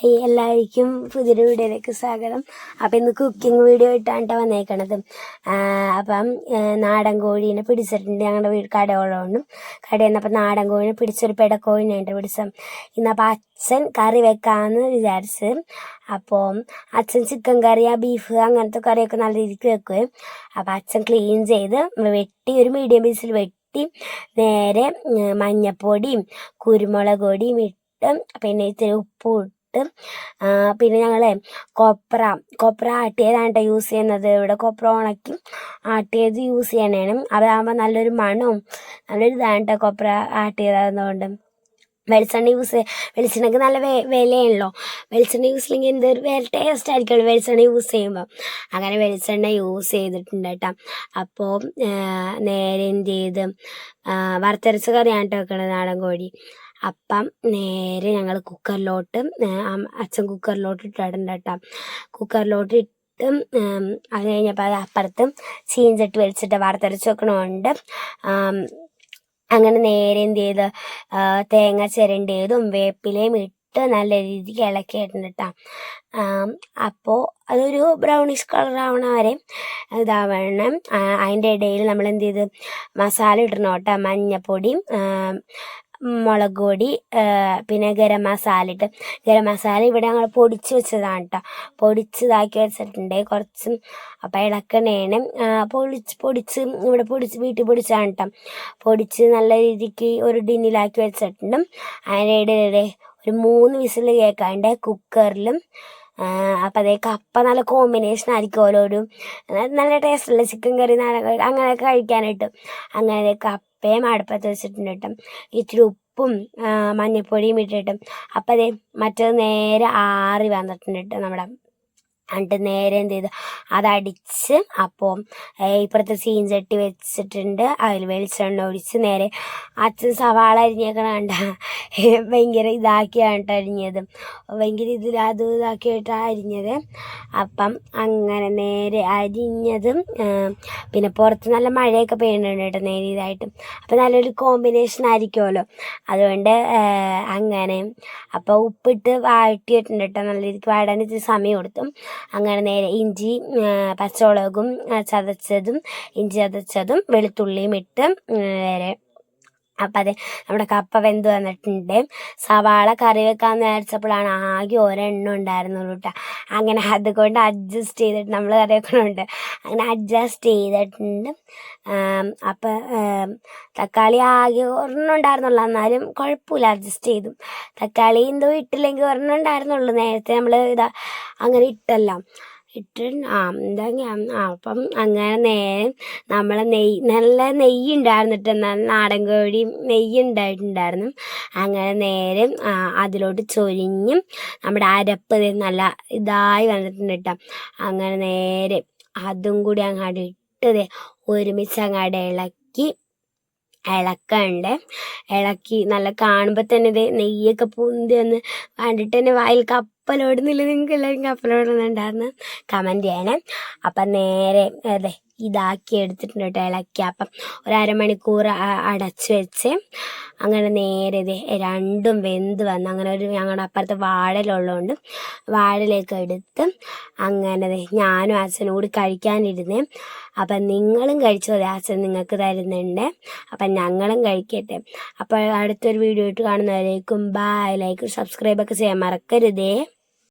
Hi എല്ലാവർക്കും പുതിയൊരു വീഡിയോയിലേക്ക് സ്വാഗതം. അപ്പം ഇന്ന് കുക്കിംഗ് വീഡിയോ ഇട്ടാണ് കേട്ടോ വന്നേക്കണത് അപ്പം നാടൻ കോഴീനെ പിടിച്ചിട്ടുണ്ട് ഞങ്ങളുടെ വീട് കടയോളോണ്ടും. കടയിൽ നിന്ന് നാടൻ കോഴീനെ പിടിച്ചൊരു പെടക്കോഴിനായിട്ട് പിടിച്ച ഇന്നപ്പം അച്ഛൻ കറി വെക്കാമെന്ന് വിചാരിച്ച്. അപ്പോൾ അച്ഛൻ ചിക്കൻ കറി ആ ബീഫ് അങ്ങനത്തെ കറിയൊക്കെ നല്ല രീതിക്ക് വെക്കുകയും അപ്പം അച്ഛൻ ക്ലീൻ ചെയ്ത് വെട്ടി ഒരു മീഡിയം പീസിൽ വെട്ടി നേരെ മഞ്ഞപ്പൊടിയും കുരുമുളക് പൊടിയും ഇട്ട് പിന്നെ ഇത്തിരി ഉപ്പും ഇട്ട് പിന്നെ ഞങ്ങളെ കൊപ്ര കൊപ്ര ആട്ടിയതാണ് ട്ടോ യൂസ് ചെയ്യുന്നത്? ഇവിടെ കൊപ്ര ഉണക്കി ആട്ടിയത് യൂസ് ചെയ്യണേണ്. അതാകുമ്പോൾ നല്ലൊരു മണവും നല്ലൊരു ഇതാണ് ട്ടോ കൊപ്ര ആട്ടിയതായതുകൊണ്ട്. വെളിച്ചെണ്ണ യൂസ് വെളിച്ചെണ്ണയ്ക്ക് നല്ല വെ വിലയാണല്ലോ. വെളിച്ചെണ്ണ യൂസ് ചെയ്യെങ്കിൽ എന്തൊരു വേറെ ടേസ്റ്റ് ആയിരിക്കുമല്ലോ വെളിച്ചെണ്ണ യൂസ് ചെയ്യുമ്പോൾ അങ്ങനെ വെളിച്ചെണ്ണ യൂസ് ചെയ്തിട്ടുണ്ട് കേട്ടോ അപ്പോൾ നേരെ എന്ത് ചെയ്ത് വറുത്തരച്ച കറിയാണ് കേട്ടോ വെക്കണത് നാടൻ കോഴി. അപ്പം നേരെ ഞങ്ങൾ കുക്കറിലോട്ട് അച്ഛൻ കുക്കറിലോട്ട് ഇട്ടിട്ടുണ്ട് കേട്ടോ. കുക്കറിലോട്ട് ഇട്ട് അത് കഴിഞ്ഞപ്പോൾ അത് അപ്പുറത്ത് ചീഞ്ചട്ടി വലിച്ചിട്ട് വറുത്തരച്ച് വെക്കണമുണ്ട് അങ്ങനെ നേരെ എന്ത് ചെയ്ത് തേങ്ങ ചിരണ്ടിയതും വേപ്പിലയും ഇട്ട് നല്ല രീതിക്ക് ഇളക്കി കേട്ടോ. അപ്പോൾ അതൊരു ബ്രൗണിഷ് കളർ ആവണ വരെ ഇതാവണം. അതിന്റെ ഇടയിൽ നമ്മൾ എന്ത് ചെയ്ത് മസാല ഇടണം കേട്ടോ മഞ്ഞപ്പൊടിയും മുളക് പൊടി പിന്നെ ഗരം മസാല ഇട്ട്. ഗരം മസാല ഇവിടെ ഞങ്ങൾ പൊടിച്ച് വെച്ചതാണ് കേട്ടോ പൊടിച്ചതാക്കി വെച്ചിട്ടുണ്ട്. കുറച്ച് അപ്പം ഇളക്കണേണ്. പൊടിച്ച് പൊടിച്ച് ഇവിടെ പൊടിച്ച് വീട്ടിൽ പൊടിച്ചാണ് കേട്ടോ പൊടിച്ച് നല്ല രീതിക്ക് ഒരു ഡിന്നിലാക്കി വെച്ചിട്ടുണ്ട്. അതിനിടെ ഒരു മൂന്ന് വിസിൽ കേൾക്കാണ്ട് കുക്കറിലും അപ്പം അതേ കപ്പ നല്ല കോമ്പിനേഷൻ ആയിരിക്കും ഒരു നല്ല ടേസ്റ്റുള്ള ചിക്കൻ കറി അങ്ങനെയൊക്കെ കഴിക്കാനായിട്ട്. അങ്ങനെ കപ്പയും അടുപ്പത്ത് വെച്ചിട്ടുണ്ട് കേട്ടോ ഇത്തിരി ഉപ്പും മഞ്ഞൾപ്പൊടിയും ഇട്ടിട്ട്. അപ്പം അതേ മറ്റേത് നേരെ ആറി വന്നിട്ടുണ്ട് കേട്ടോ നമ്മുടെ എന്നിട്ട് നേരെ എന്ത് ചെയ്തു? അതടിച്ച് അപ്പോൾ ഇപ്പുറത്തെ ചീഞ്ചട്ടി വെച്ചിട്ടുണ്ട്. അതിൽ വെളിച്ചെണ്ണ ഒഴിച്ച് നേരെ അച്ഛൻ സവാള അരിഞ്ഞേക്കണ കണ്ട ഭയങ്കര ഇതാക്കിയാണ് അരിഞ്ഞത്. ഭയങ്കര ഇതിൽ അത് ഇതാക്കിയിട്ടാണ് അരിഞ്ഞത്. അപ്പം അങ്ങനെ നേരെ അരിഞ്ഞതും പിന്നെ പുറത്ത് നല്ല മഴയൊക്കെ പെയ്യുന്നുണ്ട് കേട്ടോ നേരെ ഇതായിട്ട്. അപ്പം നല്ലൊരു കോമ്പിനേഷൻ ആയിരിക്കുമല്ലോ. അതുകൊണ്ട് അങ്ങനെ. അപ്പോൾ ഉപ്പിട്ട് വാട്ടിയിട്ടുണ്ട് കേട്ടോ. നല്ല രീതിക്ക് വാടാൻ ഇത്തിരി സമയം കൊടുത്തു. അങ്ങനെ നേരെ ഇഞ്ചി പച്ചമുളകും ചതച്ചതും ഇഞ്ചി ചതച്ചതും വെളുത്തുള്ളിയും ഇട്ട് നേരെ അപ്പം അതെ നമ്മുടെ കപ്പ വെന്ത് വന്നിട്ടുണ്ട്. സവാള കറി വെക്കാൻ വിചാരിച്ചപ്പോഴാണ് ആകെ ഒരെണ്ണം ഉണ്ടായിരുന്നുള്ളൂ കേട്ടോ അങ്ങനെ അതുകൊണ്ട് അഡ്ജസ്റ്റ് ചെയ്തിട്ട് നമ്മൾ കറി വെക്കണമുണ്ട് അങ്ങനെ അഡ്ജസ്റ്റ് ചെയ്തിട്ടുണ്ട്. അപ്പം തക്കാളി ആകെ ഒരെണ്ണം ഉണ്ടായിരുന്നുള്ളൂ. എന്നാലും കുഴപ്പമില്ല അഡ്ജസ്റ്റ് ചെയ്തു. തക്കാളി എന്തോ ഇട്ടില്ലെങ്കിൽ ഒരെണ്ണം ഉണ്ടായിരുന്നുള്ളൂ. നേരത്തെ നമ്മൾ ഇതാ അങ്ങനെ ഇട്ടല്ല. ഇട്ട് ആ എന്താ ആ അപ്പം അങ്ങനെ നേരെ നമ്മളെ നെയ്യ് നല്ല നെയ്യ് ഉണ്ടായിരുന്നിട്ട് നല്ല നാടൻ കോഴി നെയ്യ് ഉണ്ടായിട്ടുണ്ടായിരുന്നു. അങ്ങനെ നേരെ അതിലോട്ട് ചൊരിഞ്ഞ് നമ്മുടെ അരപ്പ് നല്ല ഇതായി വന്നിട്ടുണ്ട് കേട്ടോ. അങ്ങനെ നേരെ അതും കൂടി അങ്ങോട്ട് ഇട്ടത് ഒരുമിച്ച് അങ്ങോട്ട് ഇളക്കി ഇളക്കണ്ട് ഇളക്കി നല്ല കാണുമ്പോൾ തന്നെ ഇത് നെയ്യൊക്കെ പൂന്തി വന്ന് കണ്ടിട്ട് തന്നെ വായിൽ കപ്പലോടുന്നില്ല നിങ്ങൾക്ക് എല്ലാവരും കപ്പലോടുന്നുണ്ടായിരുന്നു കമന്റ് ചെയ്യണേ. അപ്പം നേരെ അതെ ഇതാക്കി എടുത്തിട്ടുണ്ട് കേട്ടോ ഇളക്കി. അപ്പം ഒരു അരമണിക്കൂർ അടച്ച് വെച്ച് അങ്ങനെ നേരെ ഇത് രണ്ടും വെന്ത് വന്ന് അങ്ങനെ ഒരു ഞങ്ങളുടെ അപ്പുറത്ത് വാഴലുള്ളതുകൊണ്ട് വാഴലേക്ക് എടുത്ത് അങ്ങനെ ഞാനും അച്ഛനും കൂടി കഴിക്കാനിരുന്നേ. അപ്പം നിങ്ങളും കഴിച്ചു അതെ അച്ഛൻ നിങ്ങൾക്ക് തരുന്നുണ്ട്. അപ്പം ഞങ്ങളും കഴിക്കട്ടെ. അപ്പോൾ അടുത്തൊരു വീഡിയോ ഇട്ട് കാണുന്നവരേക്കും ബായ് ലൈക്ക് സബ്സ്ക്രൈബൊക്കെ ചെയ്യാൻ മറക്കരുതേ.